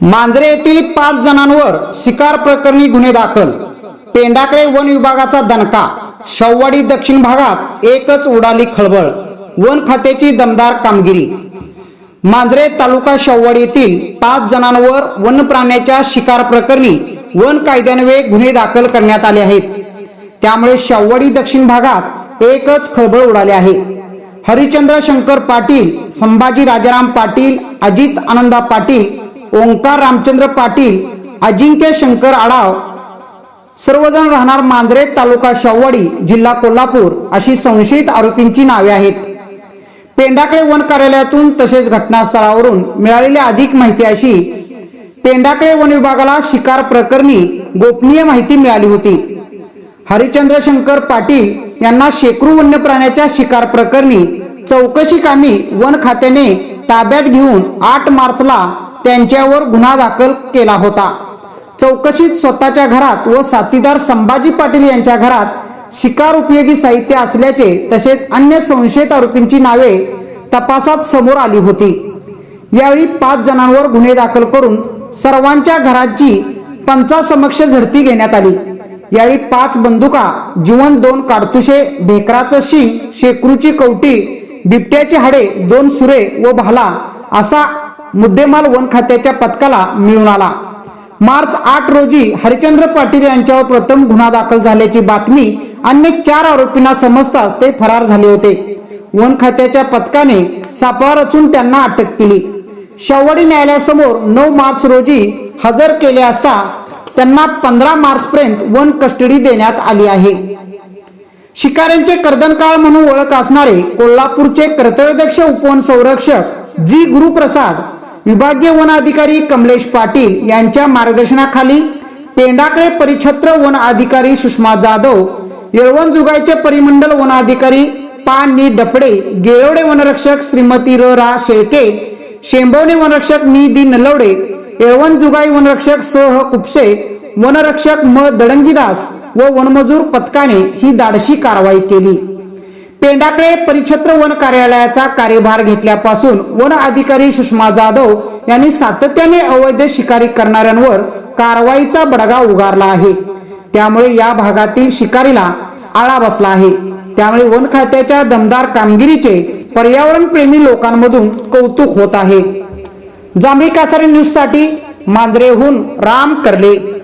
मांजरे येथील पाच जणांवर शिकार प्रकरणी गुन्हे दाखल. पेंडाकडे वन विभागाचा दणका. शववाडी दक्षिण भागात एकच उडाली खळबळ. वन खात्याची दमदार कामगिरी. मांजरे तालुका शववाडी येथील पाच जणांवर वन प्राण्याच्या शिकार प्रकरणी वन कायद्यान्वये गुन्हे दाखल करण्यात आले आहेत. त्यामुळे शववाडी दक्षिण भागात एकच खळबळ उडाली आहे. हरिचंद्र शंकर पाटील संभाजी राजाराम पाटील अजित आनंदा पाटील ओंकार रामचंद्र पाटील अजिंक्य शंकर आडाव सर्वजण राहणार मांजरे तालुका शववाडी जिल्हा कोल्हापूर अशी संशयित आरोपींची नावे आहेत. पेंडाकडे वन कार्यालयातून तसेच घटनास्थळावरून मिळालेल्या अधिक माहिती अशी पेंडाकडे वन विभागाला शिकार प्रकरणी गोपनीय माहिती मिळाली होती. हरिचंद्र शंकर पाटील यांना शेकरू वन्य प्राण्याच्या शिकार प्रकरणी चौकशी कामी वन खात्याने ताब्यात घेऊन आठ मार्चला त्यांच्यावर गुन्हा दाखल केला होता. चौकशीत स्वतःच्या घरात व साथीदार संभाजी पाटील यांच्या घरात शिकार उपयोगी साहित्य असल्याचे तसेच अन्य संशयित आरोपींची नावे तपासात समोर आली होती. यावेळी पाच जणांवर गुन्हे दाखल करून सर्वांच्या घराची पंचासमक्ष झडती घेण्यात आली. यावेळी पाच बंदुका जीवन दोन काडतुशे भेकराचं शिंग शेकरूची कवटी बिबट्याचे हाडे दोन सुरे व भाला असा मुद्देमाल वन खात्याच्या पथकाला मिळून आला. मार्च आठ रोजी हरिचंद्र पाटील यांच्यावर प्रथम गुन्हा दाखल झाल्याची बातमी अन्य चार आरोपींना समजताच ते फरार झाले होते. वन खात्याच्या पथकाने सापळा रचून त्यांना अटक केली. शववाडी न्यायालयासमोर नऊ मार्च रोजी हजर केले असता त्यांना पंधरा मार्च पर्यंत वन कस्टडी देण्यात आली आहे. शिकाऱ्यांचे कर्दनकाळ म्हणून ओळख असणारे कोल्हापूरचे कर्तव्यदक्ष उपवन संरक्षक जी गुरुप्रसाद विभागीय वन अधिकारी कमलेश पाटील यांच्या मार्गदर्शनाखाली पेंडाकडे परिछत्र वन अधिकारी सुषमा जाधव येळवण जुगायचे परिमंडल वन अधिकारी पा नि डपडे गेळवडे वनरक्षक श्रीमती र. रा. शेळके शेंबवणे वनरक्षक नि दी नलवडे येळवण जुगाई वनरक्षक स. ह. कुपसे वनरक्षक म. दडंगीदास व वनमजूर पथकाने ही धाडशी कारवाई केली. पेंडाकडे परिक्षेत्र वन कार्यालयाचा कार्यभार घेतल्यापासून वन अधिकारी सुषमा जाधव यांनी सातत्याने अवैध शिकारी करणाऱ्यांवर कारवाईचा बडगा उगारला आहे. त्यामुळे या भागातील शिकारीला आळा बसला आहे. त्यामुळे वन खात्याच्या दमदार कामगिरीचे पर्यावरण प्रेमी लोकांमधून कौतुक होत आहे. जांभळी कासारी न्यूजसाठी मांजरेहून राम करले.